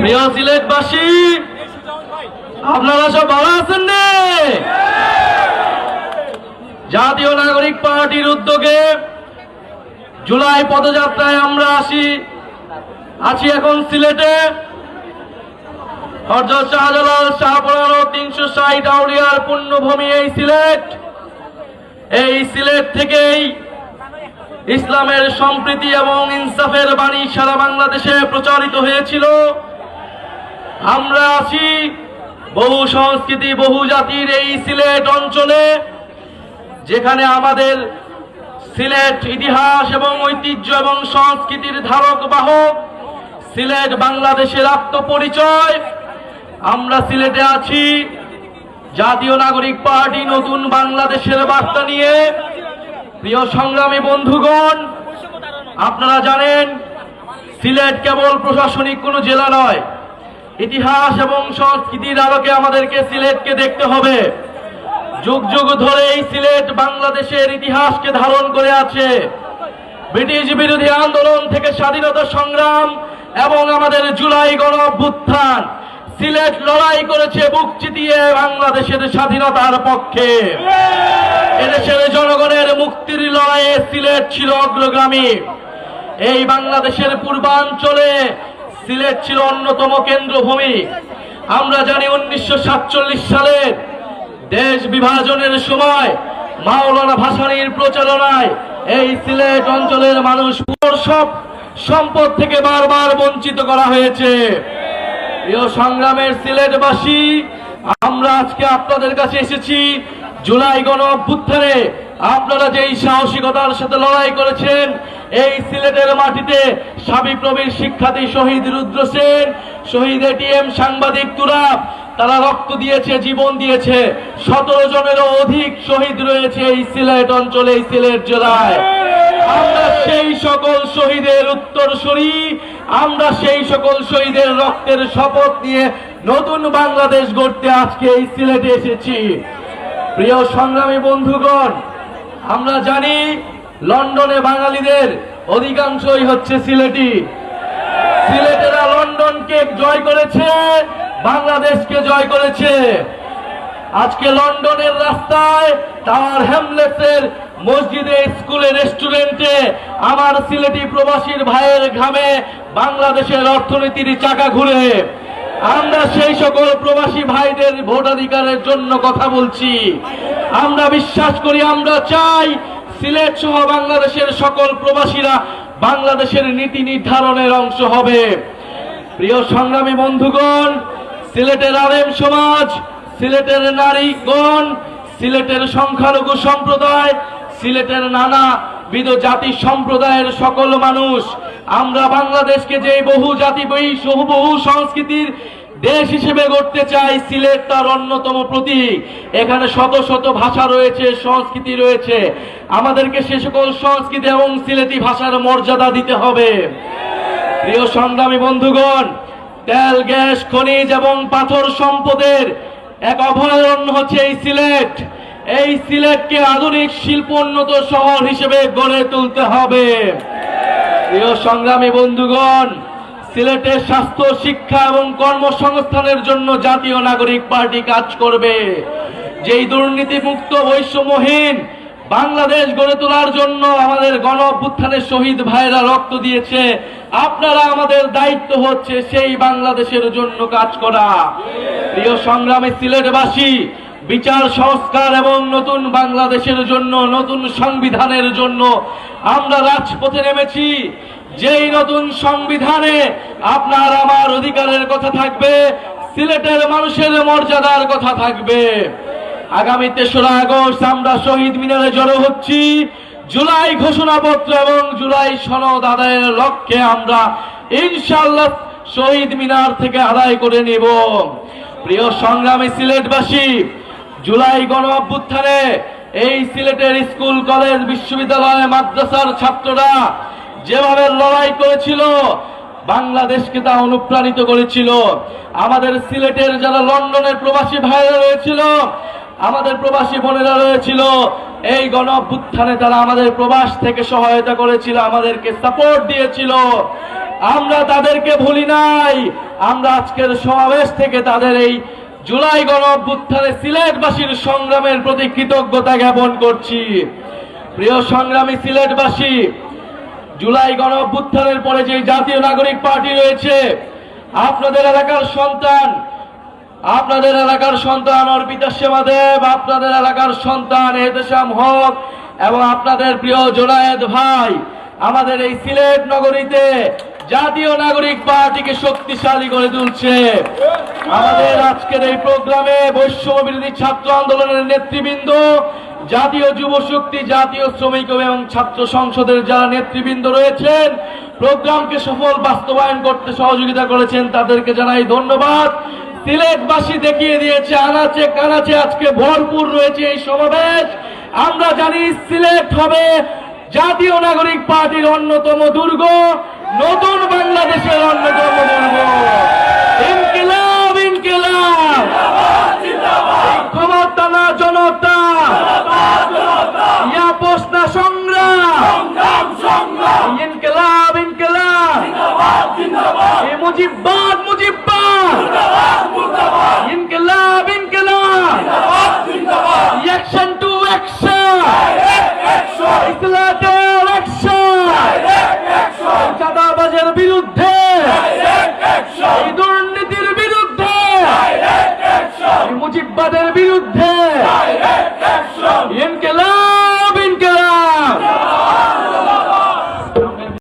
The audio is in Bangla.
প্রিয় সিলেটবাসী, আপনারা সব ভালো আছেন জাতীয় নাগরিক পার্টির উদ্যোগে জুলাই পদযাত্রায় আমরা আসি, আছি এখন সিলেটে। হরজত শাহজালাল শাহপুরান ও তিনশো ষাট আউলিয়ার পুণ্যভূমি এই সিলেট। এই সিলেট থেকেই ইসলামের সম্প্রীতি এবং ইনসাফের বাণী সারা বাংলাদেশে প্রচারিত হয়েছিল। আমরা আছি বহু সংস্কৃতি, বহু জাতির এই সিলেট অঞ্চলে, যেখানে আমাদের সিলেট ইতিহাস এবং ঐতিহ্য এবং সংস্কৃতির ধারক বাহক সিলেট বাংলাদেশের আত্মপরিচয়। আমরা সিলেটে আছি। জাতীয় নাগরিক পার্টি নতুন বাংলাদেশের বার্তা নিয়ে। প্রিয় সংগ্রামী বন্ধুগণ, আপনারা জানেন, সিলেট কেবল প্রশাসনিক কোনো জেলা নয় ইতিহাস এবং সংস্কৃতির আলোকে আমাদেরকে সিলেটকে দেখতে হবে। যুগ যুগ ধরে এই সিলেট বাংলাদেশের ইতিহাসকে ধারণ করে আছে। ব্রিটিশ বিরোধী আন্দোলন থেকে স্বাধীনতা সংগ্রাম এবং আমাদের জুলাই গণ অভ্যুত্থান সিলেট লড়াই করেছে বুক চিতিয়ে বাংলাদেশের স্বাধীনতার পক্ষে। এদেশের জনগণের মুক্তির লড়াইয়ে সিলেট ছিল অগ্রগামী। এই বাংলাদেশের পূর্বাঞ্চলে সিলেট ছিল অন্যতম কেন্দ্রভূমি। আমরা জানি উনিশশো সালের দেশ বিভাজনের সময় মাওলানা ভাসানীর প্রচারণায় এই সিলেট অঞ্চলের মানুষ সব সম্পদ থেকে বারবার বঞ্চিত করা হয়েছে। প্রিয় সংগ্রামের সিলেটবাসী, আমরা আজকে আপনাদের কাছে এসেছি জুলাই গণ অভ্যুত্থানে। আপনারা যেই সাহসিকতার সাথে লড়াই করেছেন এই সিলেটের মাটিতে সাবি প্রবীর শিক্ষার্থী শহীদ রুদ্র সেন, শহীদ এটিএম সাংবাদিক তুরাব, তারা রক্ত দিয়েছে, জীবন দিয়েছে। সতেরো জনেরও অধিক শহীদ রয়েছে এই সিলেট অঞ্চলে, এই সিলেট জেলায়। আমরা সেই সকল শহীদের উত্তরসূরি আমরা সেই সকল শহীদের রক্তের শপথ নিয়ে নতুন বাংলাদেশ গড়তে আজকে এই সিলেটে এসেছি। প্রিয় সংগ্রামী বন্ধুগণ, আমরা জানি লন্ডনে বাঙালিদের অধিকাংশই হচ্ছে সিলেটি। সিলেটেরা লন্ডনকে জয় করেছে, বাংলাদেশকে জয় করেছে। আজকে লন্ডনের রাস্তায় টাওয়ার হ্যামলেটসের মসজিদে, স্কুলে, রেস্টুরেন্টে আমার সিলেটি প্রবাসীর ভাইয়ের ঘামে বাংলাদেশের অর্থনীতির চাকা ঘুরে। আমরা সেই সকল প্রবাসী ভাইদের ভোটাধিকারের জন্য কথা বলছি। আমরা বিশ্বাস করি, আমরা চাই সিলেট সহ বাংলাদেশের সকল প্রবাসীরা বাংলাদেশের নীতি নির্ধারণের অংশ হবে। প্রিয় সংগ্রামী বন্ধুগণ, সিলেটের আলেম সমাজ, সিলেটের নারীগণ, সিলেটের সংখ্যালঘু সম্প্রদায়, সিলেটের নানা বিধ জাতি সম্প্রদায়ের সকল মানুষ, আমরা বাংলাদেশকে যে বহু জাতি বহু বহু সংস্কৃতির দেশ হিসেবে গড়তে চাই সিলেট তার অন্যতম প্রতীক। এখানে শত শত ভাষা রয়েছে, সংস্কৃতি রয়েছে। আমাদেরকে সে সকল সংস্কৃতি এবং সিলেটি ভাষার মর্যাদা দিতে হবে। প্রিয় সংগ্রামী বন্ধুগণ, তেল, গ্যাস, খনিজ এবং পাথর সম্পদের এক অভয়ারণ্য হচ্ছে এই সিলেট। এই সিলেটকে আধুনিক শিল্পোন্নত শহর হিসেবে গড়ে তুলতে হবে। প্রিয় সংগ্রামী বন্ধুগণ সিলেটের স্বাস্থ্য, শিক্ষা এবং কর্মসংস্থানের জন্য জাতীয় নাগরিক পার্টি কাজ করবে। যেই দুর্নীতিমুক্ত বৈষম্যহীন বাংলাদেশ গড়ে তোলার জন্য আমাদের গণ শহীদ ভাইরা রক্ত দিয়েছে, আপনারা আমাদের দায়িত্ব হচ্ছে সেই বাংলাদেশের জন্য কাজ করা। প্রিয় সংগ্রামী সিলেটবাসী, বিচার, সংস্কার এবং নতুন বাংলাদেশের জন্য, নতুন সংবিধানের জন্য আমরা রাজপথে নেমেছি। যেই নতুন সংবিধানে আপনার আমার অধিকারের কথা থাকবে, সিলেটের মানুষের মর্যাদার কথা থাকবে। আগামী তেসরা আগস্ট আমরা শহীদ মিনারে জড়ো হচ্ছি। জুলাই ঘোষণাপত্র এবং জুলাই সনদ আদায়ের লক্ষ্যে আমরা ইনশাল্লাহ শহীদ মিনার থেকে আদায় করে নেব। প্রিয় সংগ্রামী সিলেটবাসী, জুলাই গণ অভ্যুত্থানে এই সিলেটের স্কুল, কলেজ, বিশ্ববিদ্যালয়, মাদ্রাসার ছাত্ররা যেভাবে লড়াই করেছিল, বাংলাদেশকে তা অনুপ্রাণিত করেছিল। আমাদের সিলেটের যারা লন্ডনের প্রবাসী ভাইরা রয়েছিল, আমাদের প্রবাসী বোনেরা রয়েছিল, এই গণ তারা আমাদের প্রবাস থেকে সহায়তা করেছিল, আমাদেরকে সাপোর্ট দিয়েছিল। আমরা তাদেরকে ভুলি নাই। আমরা আজকের সমাবেশ থেকে তাদের এই জুলাই গণ অভ্যুত্থানে সিলেটবাসীর সংগ্রামের প্রতি কৃতজ্ঞতা জ্ঞাপন করছি। প্রিয় সংগ্রামী সিলেটবাসী জুলাই গণ পরে যে জাতীয় নাগরিক পার্টি রয়েছে, আপনাদের এলাকার সন্তান, আপনাদের এলাকার সন্তান অর্পিতা সেবাদেব, আপনাদের এলাকার সন্তান এহতেশাম হক এবং আপনাদের প্রিয় জোনায়েদ ভাই, আমাদের এই সিলেট নগরীতে জাতীয় নাগরিক পার্টিকে শক্তিশালী করে তুলছে। আমাদের আজকের এই প্রোগ্রামে বৈষম্য বিরোধী ছাত্র আন্দোলনের নেতৃবৃন্দ জাতীয় যুব শক্তি, জাতীয় শ্রমিক এবং ছাত্র সংসদের যারা নেতৃবৃন্দ রয়েছেন, প্রোগ্রামকে সফল বাস্তবায়ন করতে সহযোগিতা করেছেন, তাদেরকে জানাই ধন্যবাদ। সিলেটবাসী দেখিয়ে দিয়েছে, আনাচে কানাচে আজকে ভরপুর রয়েছে এই সমাবেশ। আমরা জানি সিলেট হবে জাতীয় নাগরিক পার্টির অন্যতম দুর্গ, নতুন বাংলাদেশের অন্যতম দুর্গ। de bom.